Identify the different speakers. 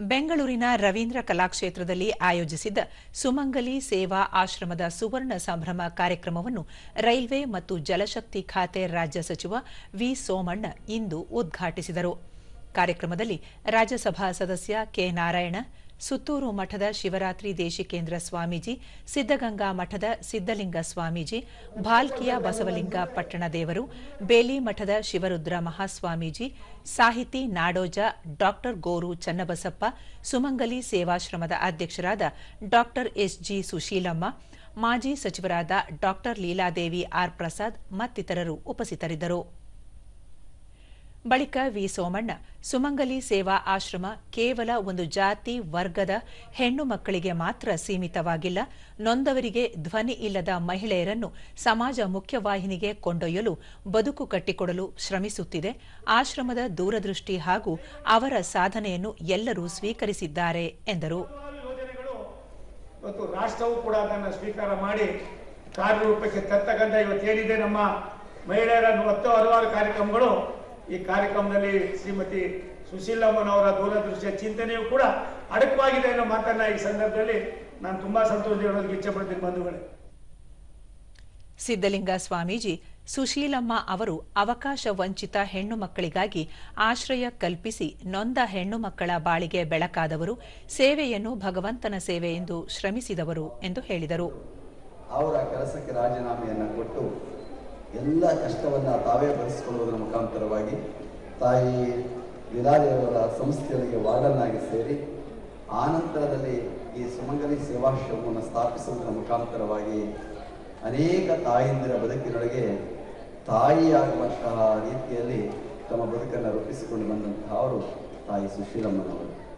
Speaker 1: ಬೆಂಗಳೂರಿನ ರವೀಂದ್ರ ಕಲಾಕ್ಷೇತ್ರದಲ್ಲಿ ಆಯೋಜಿಸಿದ್ದ ಸುಮಂಗಲಿ ಸೇವಾ ಆಶ್ರಮದ ಸುವರ್ಣ ಸಂಭ್ರಮ ಕಾರ್ಯಕ್ರಮವನ್ನು ರೈಲ್ವೆ ಮತ್ತು ಜಲಶಕ್ತಿ ಖಾತೆ ರಾಜ್ಯ ಸಚಿವ ವಿ ಸೋಮಣ್ಣ ಇಂದು ಉದ್ಘಾಟಿಸಿದರು. ಕಾರ್ಯಕ್ರಮದಲ್ಲಿ ರಾಜ್ಯಸಭಾ ಸದಸ್ಯ ಕೆ ನಾರಾಯಣ ಸುತ್ತೂರು ಮಠದ ಶಿವರಾತ್ರಿ ದೇಶಿಕೇಂದ್ರ ಸ್ವಾಮೀಜಿ ಸಿದ್ದಗಂಗಾ ಮಠದ ಸಿದ್ದಲಿಂಗ ಸ್ವಾಮೀಜಿ, ಭಾಲ್ಕಿಯ ಬಸವಲಿಂಗ ಪಟ್ಟಣ ದೇವರು, ಬೇಲಿ ಮಠದ ಶಿವರುದ್ರ ಮಹಾಸ್ವಾಮೀಜಿ, ಸಾಹಿತಿ ನಾಡೋಜ ಡಾಕ್ಟರ್ ಗೋರು ಚನ್ನಬಸಪ್ಪ, ಸುಮಂಗಲಿ ಸೇವಾಶ್ರಮದ ಅಧ್ಯಕ್ಷರಾದ ಡಾಕ್ಟರ್ ಎಸ್ಜಿ ಸುಶೀಲಮ್ಮ, ಮಾಜಿ ಸಚಿವರಾದ ಡಾಕ್ಟರ್ ಲೀಲಾದೇವಿ ಆರ್ ಪ್ರಸಾದ್ ಮತ್ತಿತರರು ಉಪಸ್ಥಿತರಿದ್ದರು. ಬಳಿಕ ವಿ ಸೋಮಣ್ಣ ಸುಮಂಗಲಿ ಸೇವಾ ಆಶ್ರಮ ಕೇವಲ ಒಂದು ಜಾತಿ ವರ್ಗದ ಹೆಣ್ಣು ಮಕ್ಕಳಿಗೆ ಮಾತ್ರ ಸೀಮಿತವಾಗಿಲ್ಲ. ನೊಂದವರಿಗೆ ಧ್ವನಿ ಇಲ್ಲದ ಮಹಿಳೆಯರನ್ನು ಸಮಾಜ ಮುಖ್ಯವಾಹಿನಿಗೆ ಕೊಂಡೊಯ್ಯಲು ಬದುಕು ಕಟ್ಟಿಕೊಡಲು ಶ್ರಮಿಸುತ್ತಿದೆ. ಆಶ್ರಮದ ದೂರದೃಷ್ಟಿ ಹಾಗೂ ಅವರ ಸಾಧನೆಯನ್ನು ಎಲ್ಲರೂ ಸ್ವೀಕರಿಸಿದ್ದಾರೆ ಎಂದರು.
Speaker 2: ರಾಷ್ಟ್ರವು ಕೂಡ ಅದನ್ನು ಸ್ವೀಕಾರ ಮಾಡಿ ಕಾರ್ಯರೂಪಕ್ಕೆ ತರ್ತಕ್ಕಂಥ ಇವತ್ತೇನಿದೆ ನಮ್ಮ ಮಹಿಳೆಯರ ಹತ್ತು ಹಲವಾರು ಕಾರ್ಯಕ್ರಮಗಳು ಈ ಕಾರ್ಯಕ್ರಮದಲ್ಲಿ ಶ್ರೀಮತಿ ಸುಶೀಲಮ್ಮನವರ ದೂರದೃಷ್ಟಿಯ ಚಿಂತನೆಯು ಕೂಡ ಅಡಕವಾಗಿದೆ ಅನ್ನೋ ಮಾತನ್ನ ಈ ಸಂದರ್ಭದಲ್ಲಿ ನಾನು ತುಂಬಾ ಸಂತೋಷ ಹೇಳೋದಕ್ಕೆ ಇಚ್ಛೆ ಪಡ್ತೀನಿ ಬಂಧುಗಳೇ.
Speaker 1: ಸಿದ್ದಲಿಂಗ ಸ್ವಾಮೀಜಿ ಸುಶೀಲಮ್ಮ ಅವರು ಅವಕಾಶ ವಂಚಿತ ಹೆಣ್ಣು ಮಕ್ಕಳಿಗಾಗಿ ಆಶ್ರಯ ಕಲ್ಪಿಸಿ ನೊಂದ ಹೆಣ್ಣು ಮಕ್ಕಳ ಬಾಳಿಗೆ ಬೆಳಕಾದವರು ಸೇವೆಯನ್ನು ಭಗವಂತನ ಸೇವೆ ಎಂದು ಶ್ರಮಿಸಿದವರು ಎಂದು ಹೇಳಿದರು.
Speaker 3: ಅವರ ಕೆಲಸಕ್ಕೆ ರಾಜೀನಾಮೆಯನ್ನು ಕೊಟ್ಟು ಎಲ್ಲ ಕಷ್ಟವನ್ನು ತಾವೇ ಭರಿಸಿಕೊಳ್ಳುವುದರ ಮುಖಾಂತರವಾಗಿ ತಾಯಿ ವಿಲಾರಿಯವರ ಸಂಸ್ಥೆಯೊಳಗೆ ವಾರ್ಡನ್ನಾಗಿ ಸೇರಿ ಆನಂತರದಲ್ಲಿ ಈ ಸುಮಂಗಲಿ ಸೇವಾಶ್ರಮವನ್ನು ಸ್ಥಾಪಿಸುವುದರ ಮುಖಾಂತರವಾಗಿ ಅನೇಕ ತಾಯಂದಿರ ಬದುಕಿನೊಳಗೆ ತಾಯಿಯಾಗುವಂತಹ ರೀತಿಯಲ್ಲಿ ತಮ್ಮ ಬದುಕನ್ನು ರೂಪಿಸಿಕೊಂಡು ಬಂದಂತಹ ಅವರು ತಾಯಿ ಸುಶೀಲಮ್ಮನವರು.